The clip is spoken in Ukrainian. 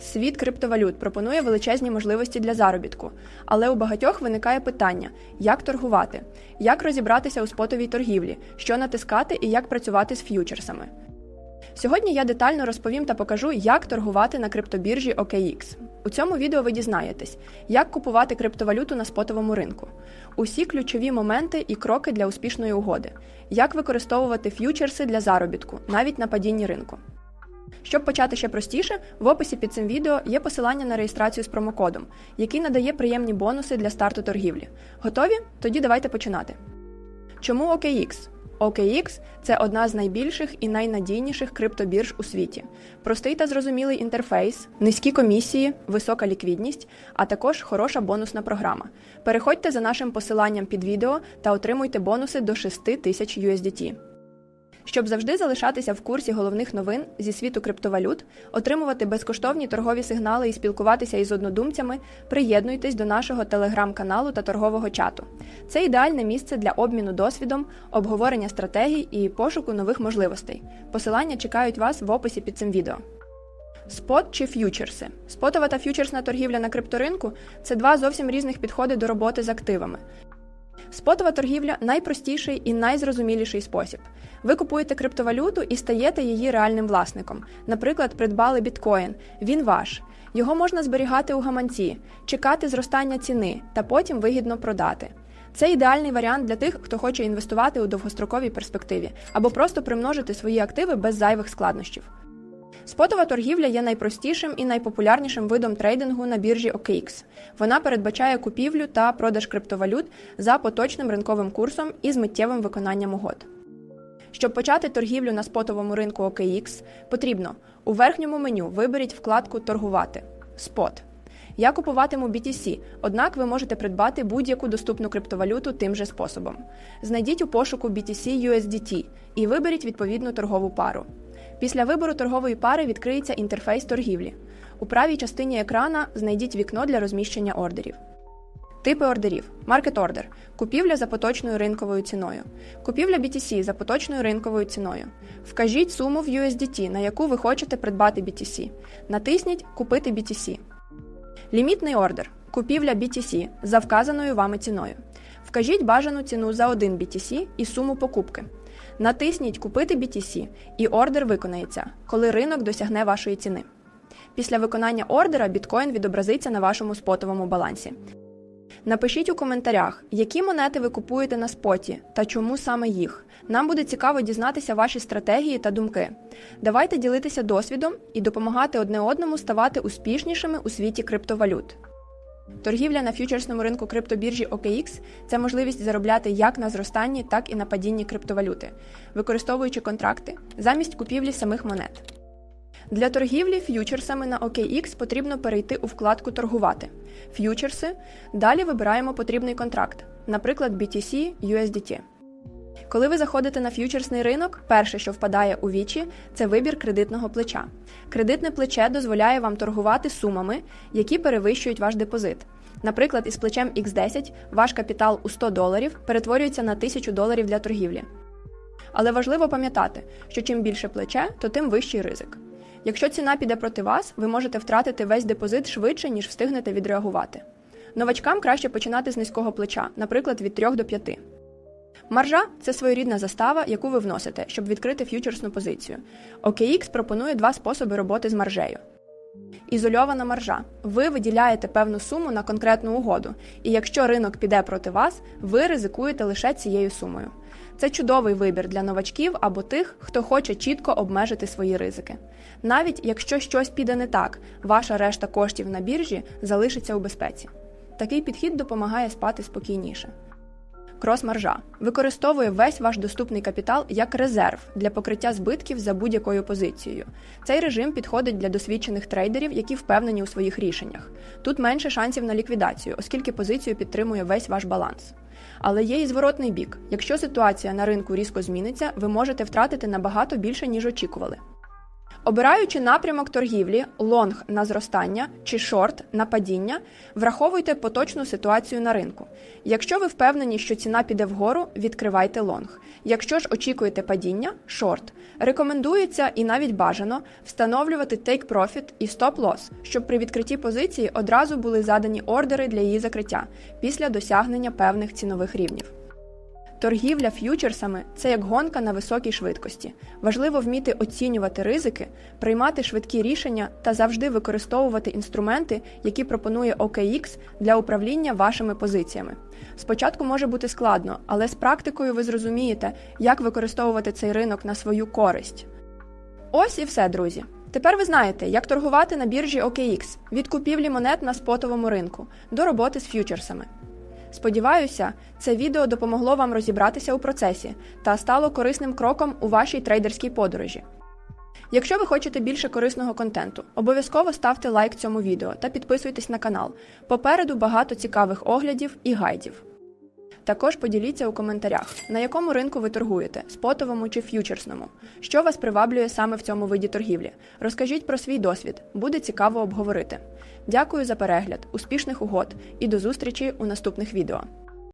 Світ криптовалют пропонує величезні можливості для заробітку, але у багатьох виникає питання: як торгувати, як розібратися у спотовій торгівлі, що натискати і як працювати з ф'ючерсами. Сьогодні я детально розповім та покажу, як торгувати на криптобіржі OKX. У цьому відео ви дізнаєтесь, як купувати криптовалюту на спотовому ринку, усі ключові моменти і кроки для успішної угоди, як використовувати ф'ючерси для заробітку, навіть на падінні ринку. Щоб почати ще простіше, в описі під цим відео є посилання на реєстрацію з промокодом, який надає приємні бонуси для старту торгівлі. Готові? Тоді давайте починати. Чому OKX? OKX – це одна з найбільших і найнадійніших криптобірж у світі. Простий та зрозумілий інтерфейс, низькі комісії, висока ліквідність, а також хороша бонусна програма. Переходьте за нашим посиланням під відео та отримуйте бонуси до 6 тисяч USDT. Щоб завжди залишатися в курсі головних новин зі світу криптовалют, отримувати безкоштовні торгові сигнали і спілкуватися із однодумцями, приєднуйтесь до нашого телеграм-каналу та торгового чату. Це ідеальне місце для обміну досвідом, обговорення стратегій і пошуку нових можливостей. Посилання чекають вас в описі під цим відео. Спот чи ф'ючерси. Спотова та ф'ючерсна торгівля на крипторинку це два зовсім різних підходи до роботи з активами. Спотова торгівля найпростіший і найзрозуміліший спосіб. Ви купуєте криптовалюту і стаєте її реальним власником. Наприклад, придбали біткоін. Він ваш. Його можна зберігати у гаманці, чекати зростання ціни та потім вигідно продати. Це ідеальний варіант для тих, хто хоче інвестувати у довгостроковій перспективі або просто примножити свої активи без зайвих складнощів. Спотова торгівля є найпростішим і найпопулярнішим видом трейдингу на біржі OKX. Вона передбачає купівлю та продаж криптовалют за поточним ринковим курсом і з миттєвим виконанням угод. Щоб почати торгівлю на спотовому ринку OKX, потрібно у верхньому меню виберіть вкладку Торгувати Спот. Я купуватиму BTC, однак ви можете придбати будь-яку доступну криптовалюту тим же способом. Знайдіть у пошуку BTC USDT і виберіть відповідну торгову пару. Після вибору торгової пари відкриється інтерфейс торгівлі. У правій частині екрана знайдіть вікно для розміщення ордерів. Типи ордерів: Market Order – купівля за поточною ринковою ціною, купівля BTC за поточною ринковою ціною. Вкажіть суму в USDT, на яку ви хочете придбати BTC. Натисніть Купити BTC. Лімітний ордер купівля BTC за вказаною вами ціною. Вкажіть бажану ціну за 1 BTC і суму покупки. Натисніть Купити BTC і ордер виконається, коли ринок досягне вашої ціни. Після виконання ордера біткоін відобразиться на вашому спотовому балансі. Напишіть у коментарях, які монети ви купуєте на споті та чому саме їх. Нам буде цікаво дізнатися ваші стратегії та думки. Давайте ділитися досвідом і допомагати одне одному ставати успішнішими у світі криптовалют. Торгівля на ф'ючерсному ринку криптобіржі OKX – це можливість заробляти як на зростанні, так і на падінні криптовалюти, використовуючи контракти замість купівлі самих монет. Для торгівлі ф'ючерсами на OKX потрібно перейти у вкладку Торгувати. Ф'ючерси. Далі вибираємо потрібний контракт, наприклад, BTC USDT. Коли ви заходите на ф'ючерсний ринок, перше, що впадає у вічі, це вибір кредитного плеча. Кредитне плече дозволяє вам торгувати сумами, які перевищують ваш депозит. Наприклад, із плечем X10 ваш капітал у 100 доларів перетворюється на 1000 доларів для торгівлі. Але важливо пам'ятати, що чим більше плече, то тим вищий ризик. Якщо ціна піде проти вас, ви можете втратити весь депозит швидше, ніж встигнете відреагувати. Новачкам краще починати з низького плеча, наприклад, від 3 до 5. Маржа це своєрідна застава, яку ви вносите, щоб відкрити ф'ючерсну позицію. OKX пропонує два способи роботи з маржею. Ізольована маржа. Ви виділяєте певну суму на конкретну угоду, і якщо ринок піде проти вас, ви ризикуєте лише цією сумою. Це чудовий вибір для новачків або тих, хто хоче чітко обмежити свої ризики. Навіть якщо щось піде не так, ваша решта коштів на біржі залишиться у безпеці. Такий підхід допомагає спати спокійніше. Крос-маржа використовує весь ваш доступний капітал як резерв для покриття збитків за будь-якою позицією. Цей режим підходить для досвідчених трейдерів, які впевнені у своїх рішеннях. Тут менше шансів на ліквідацію, оскільки позицію підтримує весь ваш баланс. Але є і зворотний бік. Якщо ситуація на ринку різко зміниться, ви можете втратити набагато більше, ніж очікували. Обираючи напрямок торгівлі, лонг на зростання чи шорт на падіння, враховуйте поточну ситуацію на ринку. Якщо ви впевнені, що ціна піде вгору, відкривайте лонг. Якщо ж очікуєте падіння шорт. Рекомендується і навіть бажано встановлювати take profit і stop loss, щоб при відкритті позиції одразу були задані ордери для її закриття після досягнення певних цінових рівнів. Торгівля ф'ючерсами це як гонка на високій швидкості. Важливо вміти оцінювати ризики, приймати швидкі рішення та завжди використовувати інструменти, які пропонує OKX для управління вашими позиціями. Спочатку може бути складно, але з практикою ви зрозумієте, як використовувати цей ринок на свою користь. Ось і все, друзі. Тепер ви знаєте, як торгувати на біржі OKX від купівлі монет на спотовому ринку до роботи з ф'ючерсами. Сподіваюся, це відео допомогло вам розібратися у процесі та стало корисним кроком у вашій трейдерській подорожі. Якщо ви хочете більше корисного контенту, обов'язково ставте лайк цьому відео та підписуйтесь на канал. Попереду багато цікавих оглядів і гайдів. Також поділіться у коментарях, на якому ринку ви торгуєте спотовому чи ф'ючерсному, що вас приваблює саме в цьому виді торгівлі. Розкажіть про свій досвід, буде цікаво обговорити. Дякую за перегляд, успішних угод і до зустрічі у наступних відео.